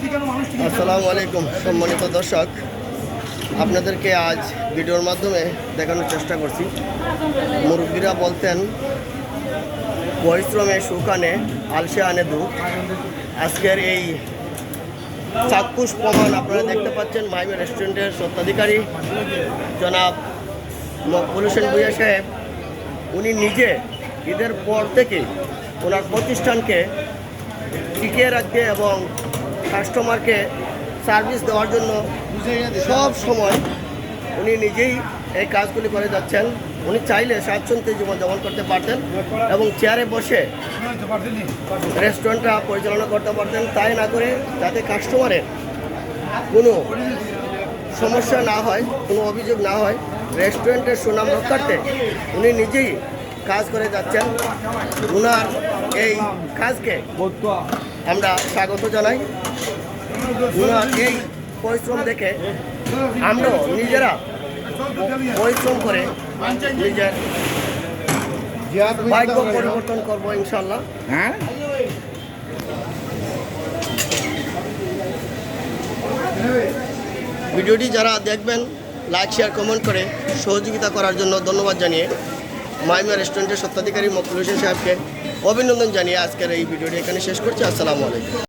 আসসালামু আলাইকুম, সম্মানিত দর্শক। আপনাদেরকে আজ ভিডিওর মাধ্যমে দেখানোর চেষ্টা করছি। মুরব্বীরা বলতেন, পরিশ্রমে সুখ আনে আলসে আনে দুঃখ আজকের এই চাক্ষুষ প্রমাণ আপনারা দেখতে পাচ্ছেন মাইমে রেস্টুরেন্টের স্বত্বাধিকারী, জনাব মকবুল হোসেন ভুইয়া সাহেব। উনি নিজে ঈদের পর থেকে ওনার প্রতিষ্ঠানকে টিকিয়ে রাখতে এবং কাস্টমারকে সার্ভিস দেওয়ার জন্য সব সময় উনি নিজেই এই কাজগুলি করে যাচ্ছেন। উনি চাইলে স্বাচ্ছন্দ্যে জীবনযাপন করতে পারতেন এবং চেয়ারে বসে রেস্টুরেন্টটা পরিচালনা করতে পারতেন। তাই না করে যাতে কাস্টমারের কোনো সমস্যা না হয়, কোনো অভিযোগ না হয়, রেস্টুরেন্টের সুনাম রক্ষার্থে উনি নিজেই কাজ করে যাচ্ছেন। ওনার এই কাজকে আমরা স্বাগত জানাই। ওনার এই পরিশ্রম দেখে আমরাও নিজেরা পরিশ্রম করে নিজের ভাগ্য পরিবর্তন করব ইনশাল্লাহ। হ্যাঁ? ভিডিওটি যারা দেখবেন লাইক শেয়ার কমেন্ট করে সহযোগিতা করার জন্য ধন্যবাদ জানিয়ে মাইমা রেস্টুরেন্টের সত্ত্বাধিকারী মকবুল হোসেন সাহেবকে অভিনন্দন জানিয়ে আজকের এই ভিডিওটি এখানে শেষ করছি। আসসালামু আলাইকুম।